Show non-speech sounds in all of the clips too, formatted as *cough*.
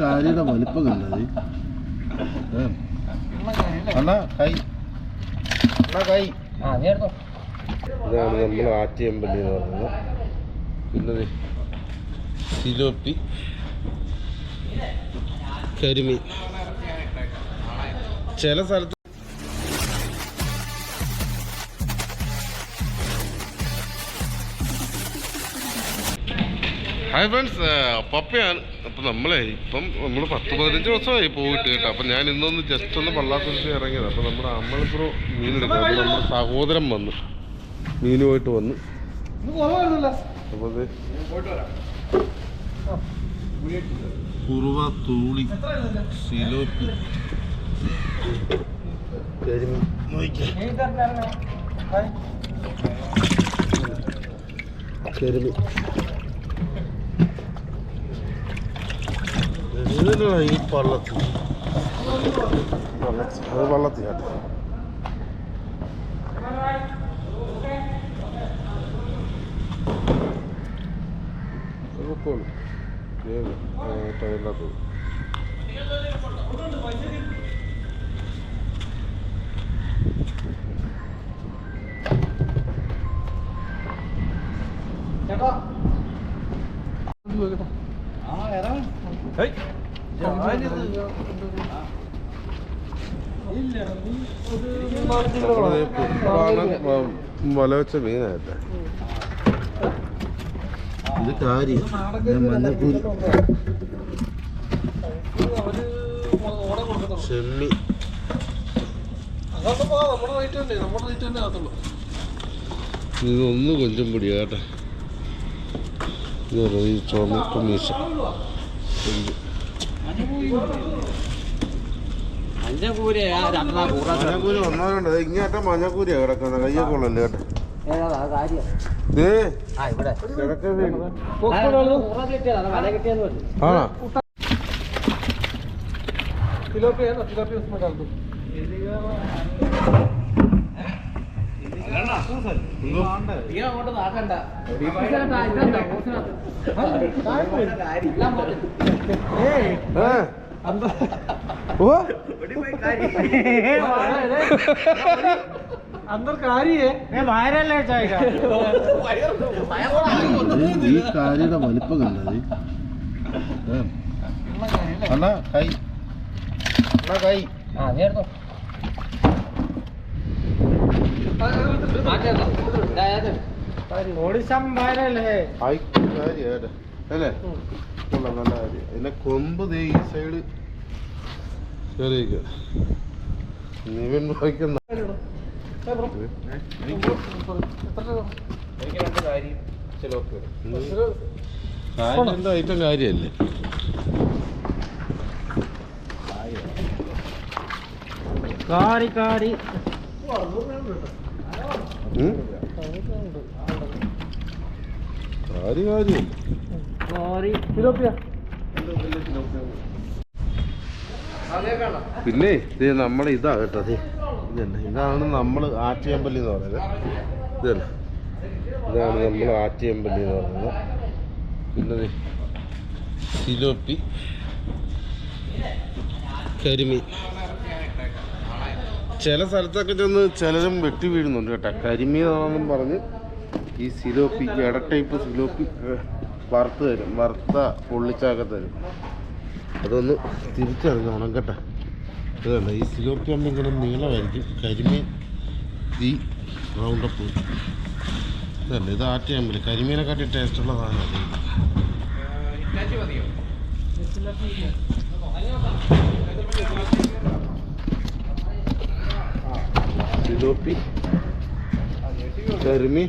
കാരിയുടെ വലിപ്പം കണ്ടത്. അണ്ണാ കൈ. അണ്ണാ കൈ. ഇതാണ് നമ്മൾ ആറ്റിയമ്പല്ലി എന്ന് പറയുന്നത്. പിന്നെ സിലോപ്പി. കരിമീൻ. ചില സ്ഥലത്ത് ഹായ് ഫ്രണ്ട്സ് പപ്പയാണ്. അപ്പം നമ്മളെ ഇപ്പം നമ്മൾ പത്ത് പതിനഞ്ച് ദിവസമായി പോയിട്ട് കേട്ടോ അപ്പം ഞാൻ ഇന്നൊന്ന് ജസ്റ്റ് ഒന്ന് പള്ളാത്തുരുത്തി ഇറങ്ങിയത്. അപ്പം നമ്മുടെ അമ്മളിപ്പുറം മീനെടുക്കാം അപ്പം നമ്മുടെ സഹോദരൻ വന്നു. മീനുമായിട്ട് വന്നു. അപ്പോൾ ഇത് കുറുവ തൂളി സിലോപ്പി. കരിമീൻ. Ne lan yiğit parlatın. Parlat. Hadi parlat ya. Bakalım. Evet. Evet. Evet. Evet. വല വെച്ച മീനായിട്ട് ഇത് കാരി മഞ്ഞപ്പൂരി ചെമ്മി ഇതൊന്ന് കൊഞ്ചം പൊടിയാ കേട്ടെ. ചുമപ്പ് മീശ. മഞ്ഞപ്പൂര് രണ്ടാ കൂറാ മഞ്ഞക്കൂരി ഒന്നാലുണ്ട് ഇങ്ങേറ്റം മഞ്ഞക്കൂരിയാ കിടക്കുന്നത് കയ്യൊക്കെ ഉള്ളല്ലേ കേട്ടോ ഏതാ കാര്യം ദേ ആ ഇവിടെ കിടക്ക വീണ് കൂറ കിട്ടിയതാ വല കിട്ടിയെന്ന് പറഞ്ഞു ആണോ അങ്ങോട്ട് നാക്കണ്ട ഏ ഓ अंदर कारी है वायरल है जाएगा ഈ കാരിയുടെ വലിപ്പം കണ്ടത് അണ്ണാ കൈ അണ്ണാ കൈ ആ നീ എടുത്തോ ओडिशा में वायरल है ഹായ് കാരി ഏട്ടാ അല്ലേ കൊള്ളാം നല്ല കാര്യം. ഇതിന്റെ കൊമ്പ് ദേ ഈ സൈഡ് ചെറിയ നിവിൻ ഭാഗ്യം ഐറ്റം കാര്യല്ലേ കാരി കാരി. പിന്നെ ഇത് നമ്മൾ ഇതാ കേട്ടോ അതെ ഇതല്ല. ഇതാണ് നമ്മൾ ആറ്റിയമ്പലി എന്ന് പറയുന്നത്. ഇതല്ല. ഇതാണ് നമ്മൾ ആറ്റിയമ്പലി എന്ന് പറയുന്നത്. പിന്നെ സിലോപ്പി. കരിമീൻ. ചില സ്ഥലത്തൊക്കെ ചെന്ന് ചിലരും വെട്ടി വീഴുന്നുണ്ട് കേട്ടോ. കരിമീനാണെന്നും പറഞ്ഞ് ഈ സിലോപ്പി ഇട ടൈപ്പ് സിലോപ്പി വറുത്ത് തരും. വറുത്ത പൊള്ളിച്ചാക്ക തരും. അതൊന്ന് തിരിച്ചറിഞ്ഞോണം കേട്ടോ ഇതല്ല ഈ സിലോപ്പി അമ്മ ഇങ്ങനെ നീളമായിരിക്കും. കരിമീൻ ഈ റൗണ്ടപ്പ് ഇതല്ല ഇത് ആറ്റിയാമ്പൽ കരിമീനെക്കാട്ടി ടേസ്റ്റുള്ള സാധനമാണ് സിലോപ്പി കരിമീൻ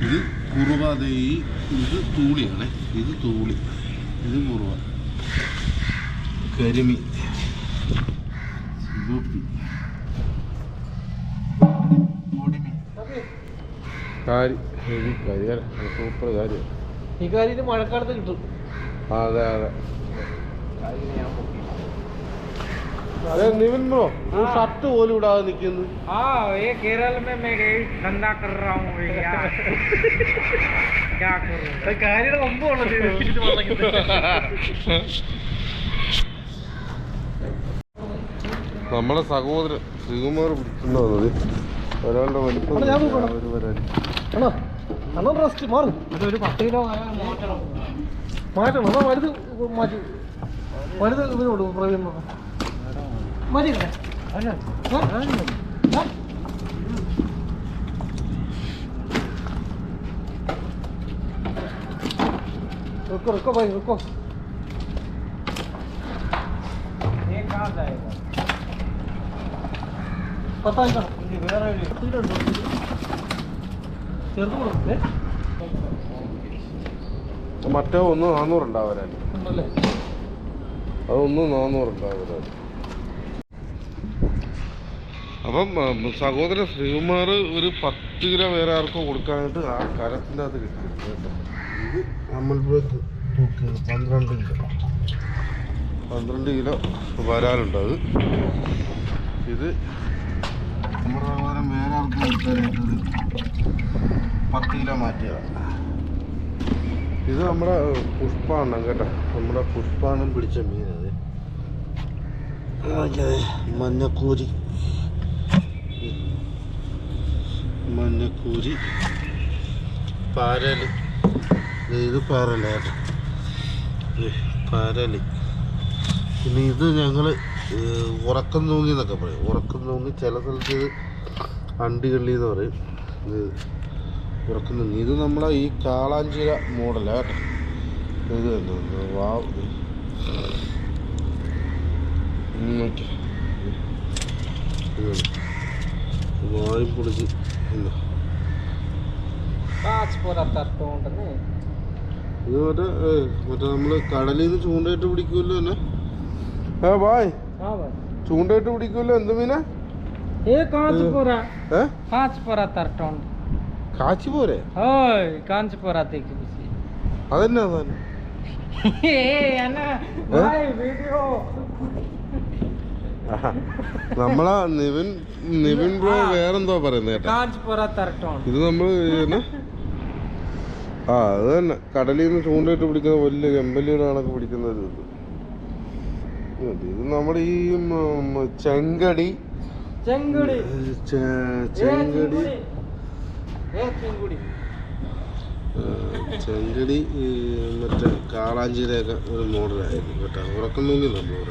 ഇത് കുറുവ അത് ഈ ഇത് തൂളിയാണ്. ഇത് തൂളി. ഇത് കുറുവ. കരിമി ഹെവി സൂപ്പർ കാര്യം ഈ കാര്യം മഴക്കാലത്ത് കിട്ടും. അതെ അതെ. അതെ നിവിൻ ബ്രോ ഷർട്ട് പോലും ഇടാതെ നിൽക്കുന്നു हाँ ये केरल में मैं गई धंधा कर रहा हूँ भैया क्या करूँ കാര്യയുടെ മുമ്പുള്ളത് നമ്മളെ സഹോദരൻ ശ്രീകുമാർ പിടിക്കുന്ന വന്നത് ഒരാളുടെ വലിപ്പം അവിടെ ഞാൻ നോക്കണം. ഒരു വരാൻ അണ്ണാ അണ്ണാ റെസ്റ്റ് മാറും ഒരു പത്ത് കിലോ മാറ്റണം മാറ്റണം അണ്ണാ വലുത് മാറ്റി വലുത് ഇതിനോട് പ്രവീൺ മതി रुको रुको भाई रुको ये कहाँ जाएगा पता नहीं ചെറുത് കൊടുക്കേ മറ്റേ ഒന്ന് നാന്നൂറുണ്ടാവും വരാൻ ഉണ്ടല്ലേ അതൊന്ന് നാന്നൂറുണ്ടാവും വരാൻ അപ്പം സഹോദരൻ ശ്രീകുമാർ ഒരു പത്ത് കിലോ വേറെ ആർക്കോ കൊടുക്കാനായിട്ട് ആ കരത്തിന്റെ അകത്ത് കിട്ടി കേട്ടോ. ഇത് അമൽ ബ്രേക്ക് തൂക്ക് പന്ത്രണ്ട് കിലോ. പന്ത്രണ്ട് കിലോ വരാനുണ്ട് അത്. ഇത് നമ്മുടെ സഹോദരൻ വേറെ ആർക്കും കൊടുക്കാനായിട്ട് ഒരു പത്ത് കിലോ മാറ്റിയതാണ്. ഇത് നമ്മുടെ പുഷ്പാണ് കേട്ടോ. നമ്മുടെ പുഷ്പാണ് പിടിച്ച മീനത് മഞ്ഞക്കൂരി. മഞ്ഞക്കൂരി പാരലി. ഇത് പാരലാണ് പാരലി. പിന്നെ ഇത് ഞങ്ങൾ ഉറക്കം തൂങ്ങി എന്നൊക്കെ പറയും. ഉറക്കം തൂങ്ങി ചില സ്ഥലത്ത് അണ്ടികള്ളി എന്ന് പറയും. ഇത് ഉറക്കം തൂങ്ങി. ഇത് നമ്മളെ ഈ കാളാഞ്ചിര മോഡലാണ് കേട്ടോ. ഇത് ഒന്ന് വാവ്. വായും പൊളിച്ച് ഇത് മറ്റേ മറ്റേ നമ്മൾ കടലിൽ നിന്ന് ചൂണ്ടയിട്ട് പിടിക്കുമല്ലോ അല്ലേ ഏ ബായ് ചൂണ്ടയിട്ട് പിടിക്കുമല്ലോ എന്ത് മീനാ? കാച്ചിപ്പോരെ കാഞ്ചിപ്പോരാ തേക്ക് അതെന്നാ *laughs* വീഡിയോ. നമ്മളാ നിവിൻ നിവിൻ ബ്രോ വേറെന്തോ പറയുന്നേട്ട കേട്ടോ. ഇത് നമ്മൾ ആ അത് തന്നെ. കടലിൽ നിന്ന് ചൂണ്ടയിട്ട് പിടിക്കുന്ന വലിയ കമ്പലിയുടെ കണക്ക് പിടിക്കുന്ന ഒരു ഇത്. ഇത് നമ്മുടെ ഈ ചെങ്കടി. ചെങ്കടി. ചെങ്കടി. ചെങ്കടി. മറ്റേ കാളാഞ്ചിയിലൊക്കെ ഒരു മോഡലായിരുന്നു കേട്ടോ. ഉറക്കം തൂങ്ങി നമ്മൾ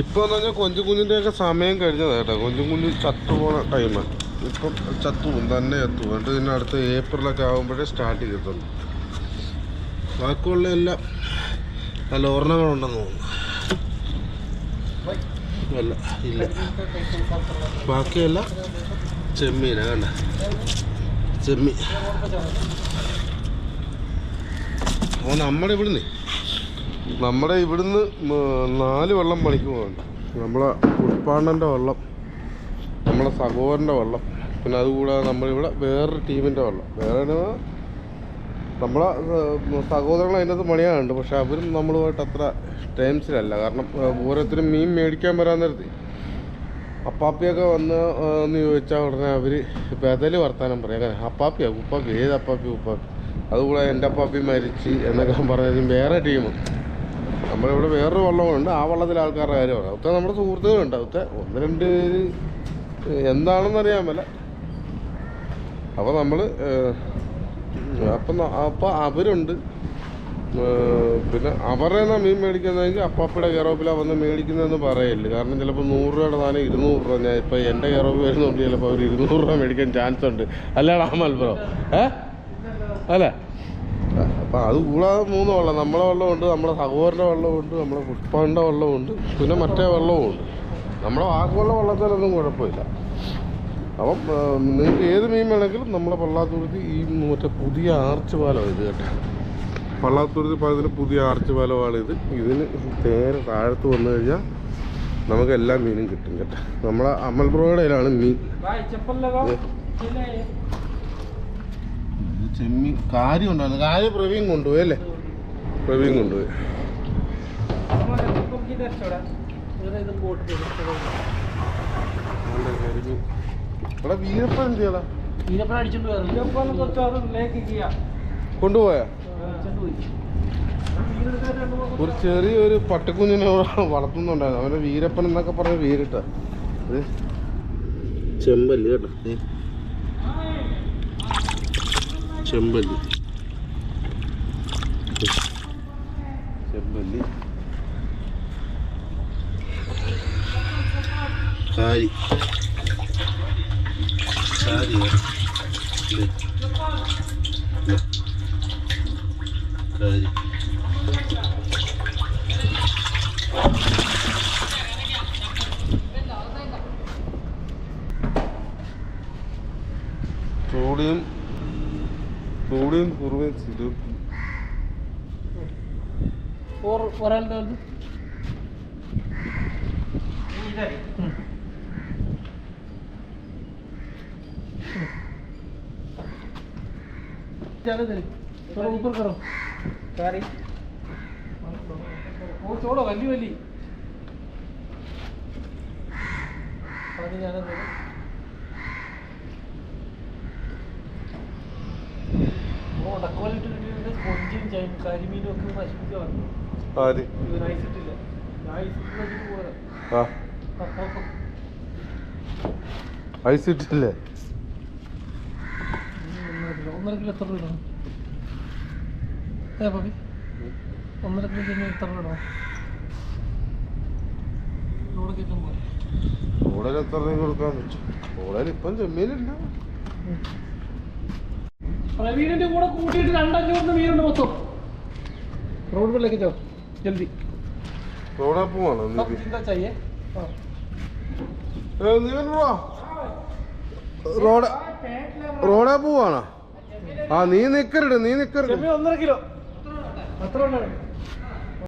ഇപ്പൊ എന്ന് പറഞ്ഞാൽ കൊഞ്ചു സമയം കഴിഞ്ഞതാണ് കേട്ടോ. കൊഞ്ചും കുഞ്ഞ് ചത്തുപോണ ടൈമാണ് ഇപ്പം ചത്തു പോകും തന്നെ ചത്തു പോകും. എന്നിട്ട് പിന്നെ അടുത്ത ഏപ്രിലൊക്കെ ആകുമ്പോഴേ സ്റ്റാർട്ട് ചെയ്തിട്ടുള്ളൂ. ബാക്കിയുള്ള എല്ലാം നല്ല ഓർണങ്ങളുണ്ടെന്ന് തോന്നുന്നു. അല്ല ഇല്ല. ബാക്കിയല്ല ചെമ്മീനാ കണ്ട? ചെമ്മീൻ. ഓ നമ്മുടെ ഇവിടുന്ന് നമ്മുടെ ഇവിടുന്ന് നാല് വെള്ളം പണിക്ക് പോകുന്നുണ്ട് നമ്മളെ പുഷ്പാണ്ണന്റെ വെള്ളം നമ്മളെ സഹോദരന്റെ വെള്ളം പിന്നെ അതുകൂടാതെ നമ്മളിവിടെ വേറൊരു ടീമിന്റെ വെള്ളം. വേറെ നമ്മളെ സഹോദരങ്ങൾ അതിനകത്ത് പണിയാറുണ്ട് പക്ഷെ അവരും നമ്മളുമായിട്ട് അത്ര ടൈംസിലല്ല. കാരണം ഓരോരുത്തരും മീൻ മേടിക്കാൻ വരാൻ നേരത്തെ അപ്പാപ്പിയൊക്കെ വന്ന് എന്ന് ചോദിച്ചാൽ ഉടനെ അവർ ബദൽ വർത്താനം പറയും. അങ്ങനെ അപ്പാപ്പിയാ ഉപ്പാപ്പി ഏത് അപ്പാപ്പി ഉപ്പാപ്പി? അതുകൂടെ എന്റെ അപ്പാപ്പി മരിച്ച് എന്നൊക്കെ പറഞ്ഞാൽ വേറെ ടീം നമ്മളിവിടെ വേറൊരു വള്ളമുണ്ട്. ആ വള്ളത്തിൽ ആൾക്കാരുടെ കാര്യമാണ്. അവിടുത്തെ നമ്മുടെ സുഹൃത്തുക്കളുണ്ട്. അവിടുത്തെ ഒന്ന് രണ്ട് പേര് എന്താണെന്ന് അറിയാൻ അപ്പോൾ നമ്മൾ അപ്പം അപ്പം അവരുണ്ട്. പിന്നെ അവരുടെ മീൻ മേടിക്കുന്നതെങ്കിൽ അപ്പാപ്പയുടെ കെയറോപ്പിലാണ് വന്ന് മേടിക്കുന്നതെന്ന് പറയല്ലേ കാരണം ചിലപ്പോൾ നൂറ് രൂപയുടെ സാധനം ഇരുന്നൂറ് രൂപ. ഞാൻ ഇപ്പോൾ എന്റെ കെയറോപ്പ് വരുന്നുണ്ട് ചിലപ്പോൾ അവർ ഇരുന്നൂറ് രൂപ മേടിക്കാൻ ചാൻസ് ഉണ്ട് അല്ലേടാ മത്സരം ഏ? അല്ലേ? അപ്പം അത് കൂടാതെ മൂന്ന് വെള്ളം. നമ്മളെ വെള്ളമുണ്ട് നമ്മുടെ സഹോദരന്റെ വെള്ളമുണ്ട് നമ്മുടെ പുഷ്പന്റെ വെള്ളമുണ്ട് പിന്നെ മറ്റേ വെള്ളവും ഉണ്ട് നമ്മുടെ വാക്കുള്ള വെള്ളത്തിലൊന്നും കുഴപ്പമില്ല. അപ്പം നിങ്ങൾക്ക് ഏത് മീൻ വേണമെങ്കിലും നമ്മളെ പള്ളാത്തുരുത്തി ഈ മറ്റേ പുതിയ ആർച്ച് പാലം ഇത് കേട്ടോ. പള്ളാത്തുരുത്തി പാലത്തിന് പുതിയ ആർച്ച് പാലമാണ് ഇത്. ഇതിന് നേരെ താഴത്ത് വന്നു കഴിഞ്ഞാൽ നമുക്ക് എല്ലാ മീനും കിട്ടും കേട്ടോ. നമ്മളെ അമൽ ബ്രോയുടെയിലാണ് മീൻ. ഇത് ചെമ്മീൻ. കാര്യം ഉണ്ടായിരുന്നു. കാര്യം പ്രവീൺ കൊണ്ടുപോയി അല്ലേ? പ്രവീൺ കൊണ്ടുപോയി. വീരപ്പൻ എന്ത് കൊണ്ടുപോയാ? ഒരു ചെറിയൊരു പട്ടിക്കുഞ്ഞിനെ വളർത്തുന്നുണ്ടായിരുന്നു. അവന്റെ വീരപ്പൻ എന്നൊക്കെ പറഞ്ഞ വീരിട്ട ചെമ്പല്ലേ കേട്ടോ. ചെമ്പല്ലി ചെമ്പല്ലി കാരി കാരി ദേ. ദേ. കാരി Kurvet itu. Or oral dal. Ini dari. चलो तेरे थोड़ा ऊपर करो कारी वो छोड़ो वली वली पानी जाना तेरे കൊഞ്ചും കരിമീനും ഒക്കെ നശിപ്പിച്ചു ആര്? നയിച്ചിട്ടില്ല ഒന്നര കിലോ എത്ര രൂപ ഏ പപ്പി? ഒന്നര കിലോ ചെമ്മീൻ എത്ര രൂപ ഇടണം? ലോഡ് കയറ്റും പോലെ കൂടുതൽ എത്ര രൂപ വെച്ചു. കൂടുതൽ ഇപ്പം ചെമ്മീനില്ല. പ്രവീണിന്റെ കൂടെ കൂട്ടിയിട്ട് രണ്ടഞ്ഞൂറിന് മീനുണ്ട് മൊത്തം. റോഡ് പിള്ളേക്ക് ചോ ജൽദി? റോഡാ പോവാണോ? ആ നീ നിക്കരുത് നീ നിക്കരുത്. ഒന്നര കിലോ. അത്ര ഉണ്ടായിരുന്നു